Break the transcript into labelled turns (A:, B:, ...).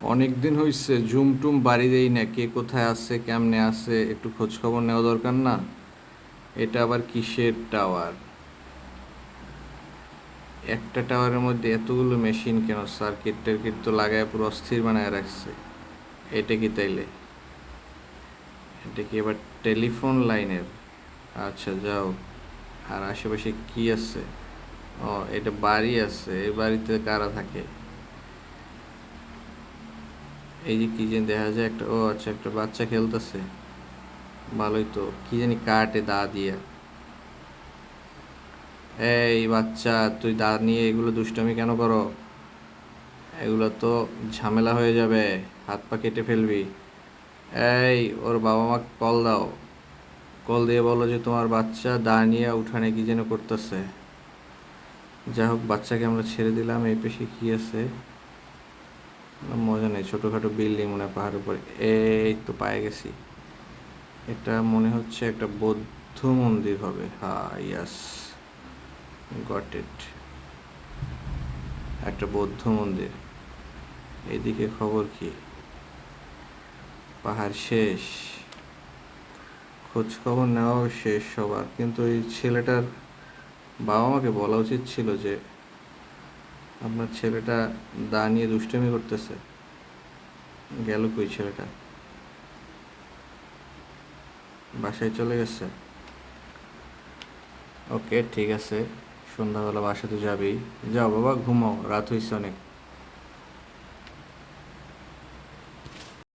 A: অনেক দিন হইছে জুম টুম বাড়ি দেই না, কে কোথায় আছে, কেমনে আছে, একটু খোঁজ খবর নেওয়া দরকার না। এটা আবার কিসের টাওয়ার? একটা টাওয়ারের মধ্যে এতগুলো মেশিন কেন? সার্কিট টার্কিট তো লাগায় পুরো অস্থির বানায় রাখছে। এটা কি তাইলে? এটা কি এবার টেলিফোন লাইনের? আচ্ছা যাও। আর আশেপাশে কি আছে? ও, এটা বাড়ি আছে। এই বাড়িতে কারা থাকে? এই যে কি যে দেখা যায় একটা, ও আচ্ছা একটা বাচ্চা খেলতেছে। ভালোই তো, কি জানি কাটে দা দিয়া। এই বাচ্চা, তুই দা নিয়ে এগুলো দুষ্টামি কেন করো? এগুলো তো ঝামেলা হয়ে যাবে, হাত পা কেটে ফেলবি। এই, ওর বাবা মা কল দাও। কল দিয়ে বলো যে তোমার বাচ্চা দা নিয়ে উঠানে কি যেন করতেছে। যাই হোক, বাচ্চাকে আমরা ছেড়ে দিলাম, এই পেশে কি আছে? মজা নেই, ছোটোখাটো বিল্ডিং মনে হয় পাহাড়ের উপরে। এই তো পায়ে গেছি। এটা মনে হচ্ছে একটা বৌদ্ধ মন্দির হবে। হ্যাঁ ইয়াস গট ইট একটা বৌদ্ধ মন্দির। এদিকে খবর কি? পাহাড় শেষ। খোঁজ খবর নেওয়াও শেষ সবার। কিন্তু এই ছেলেটার বাবা মাকে বলা উচিত ছিল যে আপনার ছেলেটা দা নিয়ে দুষ্টমি করতেছে। গেল কই ছেলেটা? বাসায় চলে গেছে। ওকে, ঠিক আছে। সন্ধ্যাবেলা বাসাতে যাবেই যাও বাবা, ঘুমাও। রাত হয়েছে অনেক।